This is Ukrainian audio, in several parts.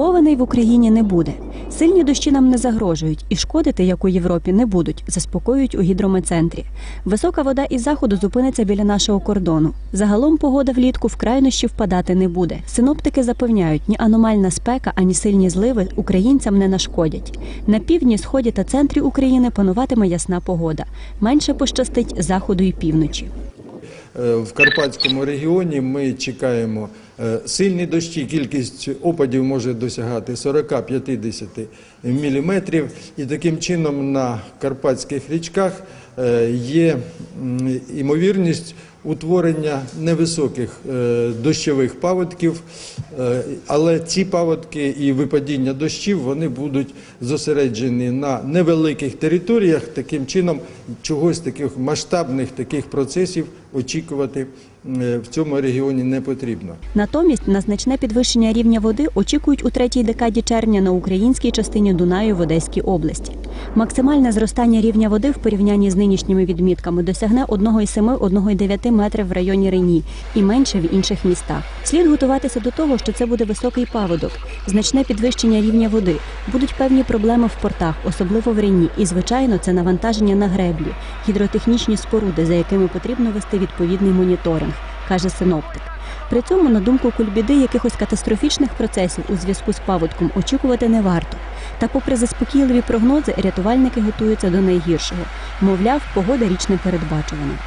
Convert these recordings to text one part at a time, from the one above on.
повеней в Україні не буде. Сильні дощі нам не загрожують і шкодити, як у Європі, не будуть, заспокоюють у гідрометцентрі. Висока вода із заходу зупиниться біля нашого кордону. Загалом погода влітку в крайнощі впадати не буде. Синоптики запевняють, ні аномальна спека, ані сильні зливи українцям не нашкодять. На півдні, сході та центрі України пануватиме ясна погода. Менше пощастить заходу і півночі. Е, В Карпатському регіоні ми чекаємо сильні дощі, кількість опадів може досягати 40-50 мм. І таким чином на карпатських річках е, є м, ймовірність утворення невисоких е, дощових паводків, Е, але ці паводки і випадіння дощів вони будуть зосереджені на невеликих територіях. Таким чином, чогось таких масштабних таких процесів очікувати е, в цьому регіоні не потрібно. Натомість на значне підвищення рівня води очікують у третій декаді червня на українській частині Дунаю в Одеській області. Максимальне зростання рівня води в порівнянні з нинішніми відмітками досягне 1,7-1,9 метрів в районі Рені і менше в інших містах. Слід готуватися до того, що це буде високий паводок, значне підвищення рівня води, будуть певні проблеми в портах, особливо в Рені, і звичайно, це навантаження на греблі, гідротехнічні споруди, за якими потрібно вести відповідний моніторинг, каже синоптик. При цьому, на думку Кульбіди, якихось катастрофічних процесів у зв'язку з паводком очікувати не варто. Та, попри заспокійливі прогнози, рятувальники готуються до найгіршого. Мовляв, погода річ не передбачувана.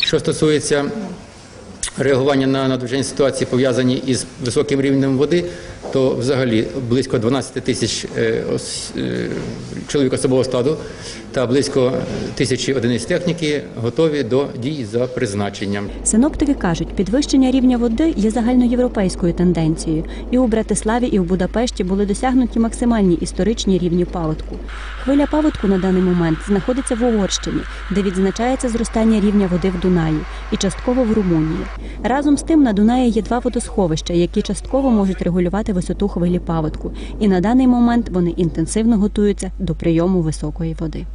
Що стосується реагування на надзвичайні ситуації, пов'язані із високим рівнем води, то взагалі близько 12 тисяч е, е, чоловік особового складу та близько тисячі одиниць техніки готові до дій за призначенням. Синоптики кажуть, підвищення рівня води є загальноєвропейською тенденцією. І у Братиславі, і у Будапешті були досягнуті максимальні історичні рівні паводку. Хвиля паводку на даний момент знаходиться в Угорщині, де відзначається зростання рівня води в Дунаї, і частково в Румунії. Разом з тим на Дунаї є два водосховища, які частково можуть регулювати висоту хвилі паводку. І на даний момент вони інтенсивно готуються до прийому високої води.